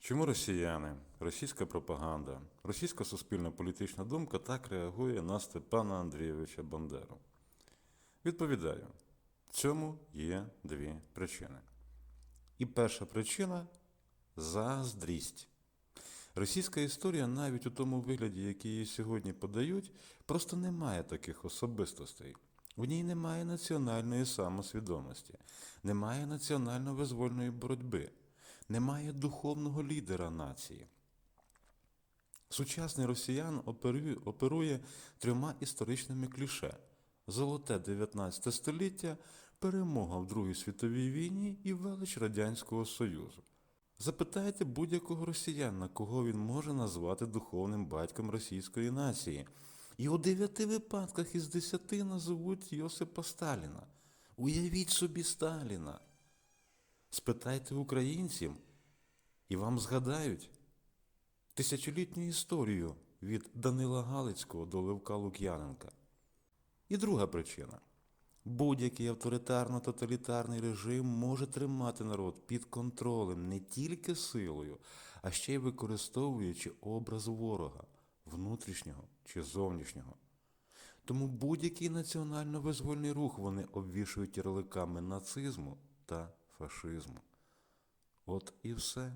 Чому росіяни, російська пропаганда, російська суспільна політична думка так реагує на Степана Андрійовича Бандеру? Відповідаю, цьому є дві причини. І перша причина заздрість. Російська історія, навіть у тому вигляді, який її сьогодні подають, просто не має таких особистостей. В ній немає національної самосвідомості, немає національно-визвольної боротьби, немає духовного лідера нації. Сучасний росіян оперує, трьома історичними кліше: золоте 19 століття, перемога в Другій світовій війні і велич Радянського Союзу. Запитайте будь-якого росіянина, кого він може назвати духовним батьком російської нації. І у дев'яти випадках із десяти назовуть Йосипа Сталіна. Уявіть собі Сталіна. Спитайте українців, і вам згадають тисячолітню історію від Данила Галицького до Левка Лук'яненка. І друга причина. Будь-який авторитарно-тоталітарний режим може тримати народ під контролем не тільки силою, а ще й використовуючи образ ворога, внутрішнього чи зовнішнього. Тому будь-який національно-визвольний рух вони обвішують ярликами нацизму та фашизму. От і все.